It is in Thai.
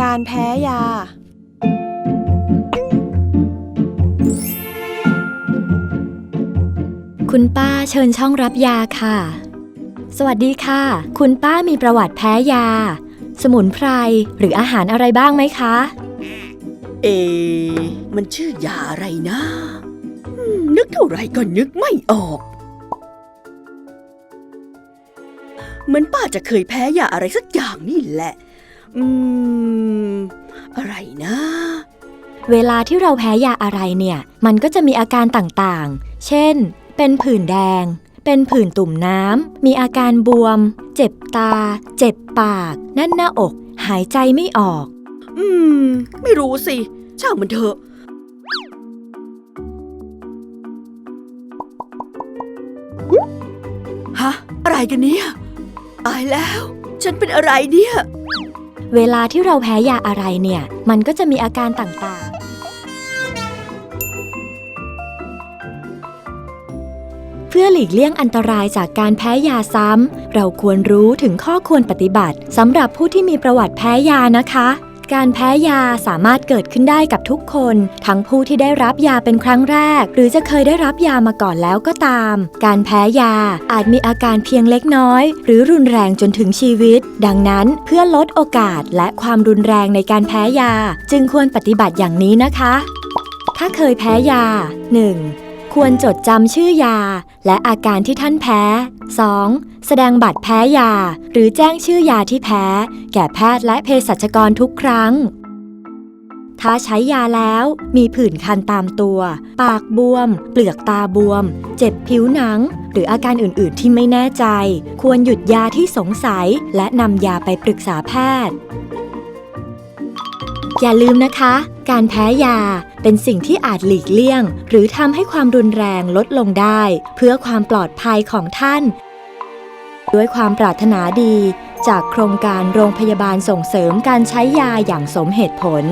การแพ้ยา คุณป้าเชิญช่องรับยาค่ะ สวัสดีค่ะ คุณป้ามีประวัติแพ้ยา สมุนไพรหรืออาหารอะไรบ้างไหมคะ เอะมันชื่อยาอะไรนะอืมนึกเท่าไหร่ก็นึกไม่ออก เหมือนป้าจะเคยแพ้ยาอะไรสักอย่างนี่แหละ อืม อะไรนะ เวลาที่เราแพ้ยาอะไรเนี่ย มันก็จะมีอาการต่างๆ เช่น เป็นผื่นแดง เป็นผื่นตุ่มน้ำ มีอาการบวม เจ็บตา เจ็บปาก แน่นหน้าอก หายใจไม่ออก อืม ไม่รู้สิ ช่างมันเถอะ ฮะ อะไรกันเนี่ย ตายแล้ว ฉันเป็นอะไรเนี่ย เวลาที่เราแพ้ยาอะไรเนี่ย มันก็จะมีอาการต่างๆ เพื่อหลีกเลี่ยงอันตรายจากการแพ้ยาซ้ำ เราควรรู้ถึงข้อควรปฏิบัติสำหรับผู้ที่มีประวัติแพ้ยานะคะ การแพ้ยาสามารถเกิดขึ้นได้กับทุกคน ทั้งผู้ที่ได้รับยาเป็นครั้งแรก หรือจะเคยได้รับยามาก่อนแล้วก็ตาม การแพ้ยาอาจมีอาการเพียงเล็กน้อย หรือรุนแรงจนถึงชีวิต ดังนั้นเพื่อลดโอกาสและความรุนแรงในการแพ้ยา จึงควรปฏิบัติอย่างนี้นะคะ ถ้าเคยแพ้ยา 1. ควรจดจำชื่อยา และอาการที่ท่านแพ้ 2. แสดงบัตรแพ้ยา หรือแจ้งชื่อยาที่แพ้ แก่แพทย์และเภสัชกรทุกครั้ง ถ้าใช้ยาแล้วมีผื่นคันตามตัว ปากบวม เปลือกตาบวม เจ็บผิวหนัง หรืออาการอื่น ๆ ที่ไม่แน่ใจ ควรหยุดยาที่สงสัย และนำยาไปปรึกษาแพทย์ อย่าลืมนะคะ การแพ้ยาเป็นสิ่งที่อาจหลีกเลี่ยง หรือทำให้ความรุนแรงลดลงได้ เพื่อความปลอดภัยของท่าน ด้วยความปรารถนาดี จากโครงการโรงพยาบาลส่งเสริมการใช้ยาอย่างสมเหตุผล